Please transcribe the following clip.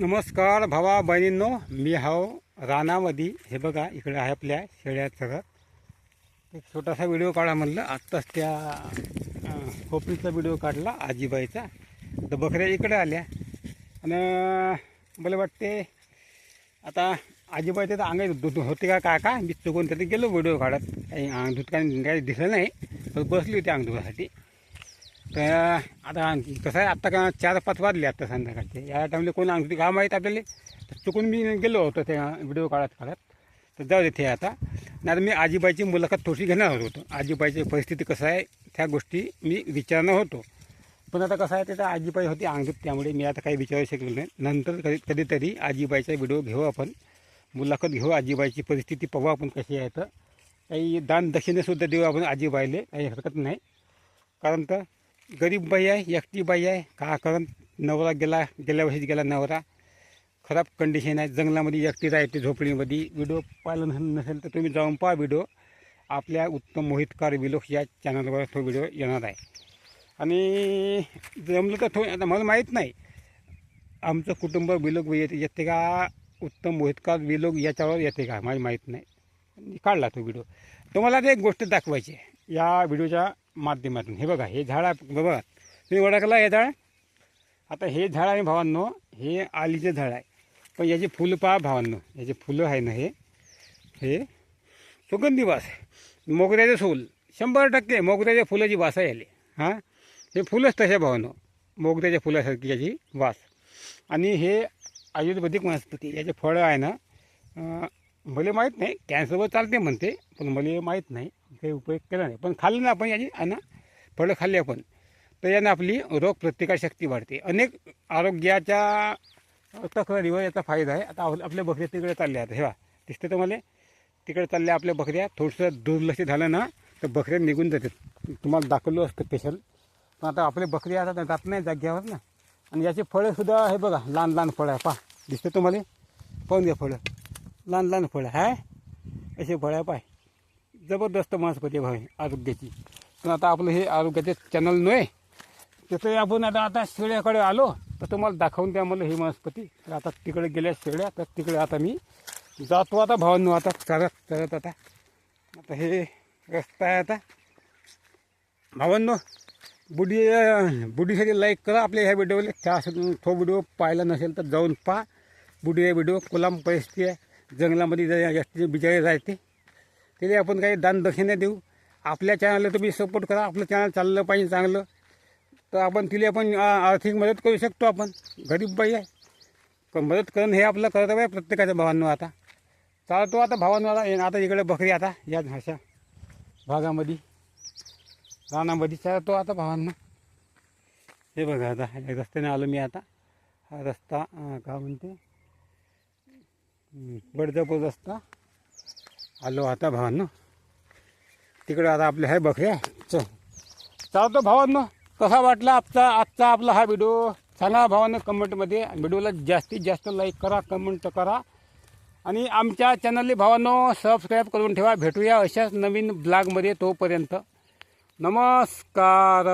नमस्कार भावा बहिणींनो मी हाव रानामध्ये हे बघा इकडे आहे आपल्या शेळ्या सगळं एक छोटासा व्हिडिओ काढा म्हणलं. आत्ताच त्या खोपरीचा व्हिडिओ काढला आजीबाईचा. तर बकऱ्या इकडे आल्या. आणि मला वाटते आता आजीबाई तर अंगाई दूध होते का काय का मी चुकून तिथे गेलो व्हिडिओ काढत. काही अंग दूध काही काही दिसलं नाही. पण बसली होती अंग दुधासाठी तर आता कसं आहे आत्ता का चार पाच वाजले आत्ता संध्याकाळचे. या टाईमला कोण अंगठी का माहीत आपल्याला? तर चुकून मी गेलो होतो त्या व्हिडिओ काढत काढत तर जाऊ दे ते आता. नाही तर मी आजीबाईची मुलाखत थोडीशी घेणार होतो. आजीबाईची परिस्थिती कसं आहे त्या गोष्टी मी विचारणार होतो. पण आता कसं आहे त्याचा आजीबाई होती अंगत त्यामुळे मी आता काही विचारू शकलो नाही. नंतर कधी कधीतरी आजीबाईचा व्हिडिओ घेऊ आपण. मुलाखत घेऊ आजीबाईची परिस्थिती पाहू आपण कशी आहे. तर काही दान दक्षिणेसुद्धा देऊ आपण आजीबाईले. काही हरकत नाही. कारण तर गरीब बाई आहे एकटी बाई आहे. का कारण? नवरा गेला गेल्या वर्षीच गेला नवरा. खराब कंडिशन आहे. जंगलामध्ये एकटी राहते झोपडीमध्ये. व्हिडिओ पाहिला नसेल तर तुम्ही जाऊन पहा व्हिडिओ. आपल्या उत्तम मोहितकार विलोक या चॅनलवर तो व्हिडिओ येणार आहे. आणि जमलं तर थो आता मला माहीत नाही. आमचं कुटुंब विलोक येते येते का? उत्तम मोहितकार विलोक याच्यावर येते का? मला माहीत नाही. काढला तो व्हिडिओ. तुम्हाला ते एक गोष्ट दाखवायची आहे. या व्हिडिओच्या माध्यमातून. हे बघा हे झाड आहे, बघा तुम्ही ओळखला हे झाड. आता हे झाड आहे भावांनो हे आलीचं झाड आहे. पण याची फुलं पहा भावांनो याचे फुलं आहे ना हे. हे सुगंधी वास आहे. मोगऱ्याचं फूल शंभर टक्के मोगऱ्याच्या फुलाची वास आहे याले. हां? हे फुलंच तशा भावांनो मोगऱ्याच्या फुलासारखी याची वास. आणि हे आयुर्वेदिक वनस्पती याचे फळं आहे ना मला माहीत नाही कॅन्सरवर चालते म्हणते पण मला माहीत नाही. काही उपयोग केला नाही. पण खाल्लं ना आपण याची आहे ना फळं खाल्ली आपण तर यानं आपली रोग प्रतिकारशक्ती वाढते. अनेक आरोग्याच्या तक्रारीवर याचा फायदा आहे. आता आपल्या बकऱ्या तिकडे चालल्या आहेत हे वा दिसते तुम्हाला? तिकडे चालल्या आपल्या बकऱ्या थोडंसं दुर्लक्ष झालं ना तर बकऱ्या निघून जातात. तुम्हाला दाखवलं असतं स्पेशल पण आता आपले बकऱ्या आता जात नाही जाग्यावर ना. आणि याची फळंसुद्धा हे बघा लहान लहान फळं आहे. पा दिसते तुम्हाला? पाहून घ्या फळं. लहान लहान फळं. आहे असे फळं आहे पाय. जबरदस्त वनस्पती भाव आहे आरोग्याची. पण आता आपलं हे आरोग्याचे चॅनल नव्हे त्याचं आपण आता आता शेळ्याकडे आलो तर तुम्हाला दाखवून द्या मला ही वनस्पती तर आता तिकडे गेल्या शेळ्या तर तिकडे आता मी जातो आता भावांनो आता चरत चरत आता. आता हे रस्ता आहे आता. भावांनो बुडी बुडीसाठी लाईक करा आपल्या ह्या व्हिडिओला. त्या तो व्हिडिओ पाहिला नसेल तर जाऊन पहा. बुडी हा व्हिडिओ कोलाम परिस्थिती आहे. जंगलामध्ये जास्तीचे बिचारे राहते. तरी आपण काही दान दक्षिणा देऊ. आपल्या चॅनलला तुम्ही सपोर्ट करा. आपलं चॅनल चाललं पाहिजे चांगलं. तर आपण तिला आपण आर्थिक मदत करू शकतो आपण. गरीब बाई आहे. मदत करणं हे आपलं करत आहे प्रत्येकाच्या भावांनो आता. चालतो आता भावांनो आता. आता इकडे बकरी आता या अशा भागामध्ये. रानामध्ये चालतो आता भावांना. हे बघा आता. या रस्त्याने आलो मी आता. हा रस्ता का म्हणते? बडजापूर रस्ता. आलो आता भावांनो. तिकडे आता आपल्या आहे बकऱ्या चल. चालतो भावांनो. कसा वाटला आजचा आजचा आपला हा व्हिडिओ सांगा भावांनो कमेंटमध्ये व्हिडिओला जास्तीत जास्त लाईक करा कमेंट करा. आणि आमच्या चॅनलला भावांनो सबस्क्राईब करून ठेवा. भेटूया अशाच नवीन ब्लॉगमध्ये तोपर्यंत. नमस्कार.